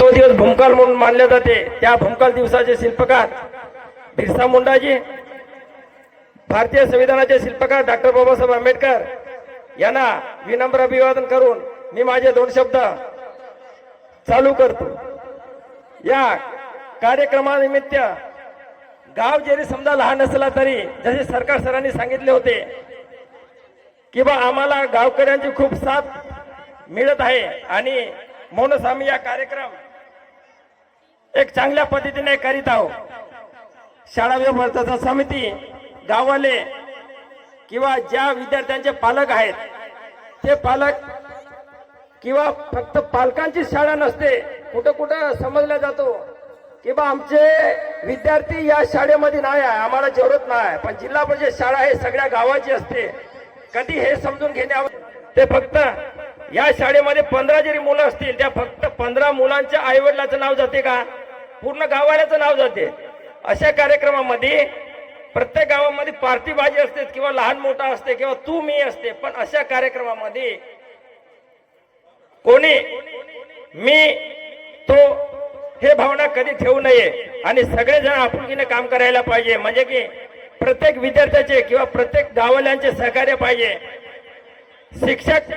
तो दिवस भूमकाल म्हणून मानले जाते. त्या भूमकाल दिवसाचे शिल्पकार बिरसा मुंडाजी भारतीय संविधानाचे शिल्पकार डॉक्टर बाबासाहेब आंबेडकर यांना विनम्र अभिवादन करून मी माझे दोन शब्द चालू करतो. या कार्यक्रमानिमित्त गाव जरी समजा लहान असला तरी जसे सरकार सरांनी सांगितले होते की बा आम्हाला गावकऱ्यांची खूप साथ मिळत आहे आणि म्हणूनच आम्ही या कार्यक्रम एक चांगल्या पद्धतीने करीत आहोत. शाळा व्यवस्थापन समिती गावाले किंवा ज्या विद्यार्थ्यांचे पालक आहेत ते पालक किंवा फक्त पालकांची शाळा नसते कुठं कुठं समजला जातो किंवा आमचे विद्यार्थी या शाळेमध्ये नाही आहे आम्हाला जरूरत नाही पण जिल्हा परिषद शाळा हे सगळ्या गावाची असते. कधी हे समजून घेणे ते फक्त या शाळेमध्ये पंधरा जरी मुलं असतील त्या फक्त पंधरा मुलांच्या आईवडिलाचं नाव जाते का? पूर्ण गावाल्याचं नाव जाते. अशा कार्यक्रमामध्ये प्रत्येक गावामध्ये पार्टीबाजी असते किंवा लहान मोठा असते किंवा तू मी असते पण अशा कार्यक्रमामध्ये कोणी मी तो हे भावना कधी ठेवू नये आणि सगळेजण आपुलकीने काम करायला पाहिजे. म्हणजे की प्रत्येक विद्यार्थ्याचे किंवा प्रत्येक गावल्यांचे सहकार्य पाहिजे. शिक्षक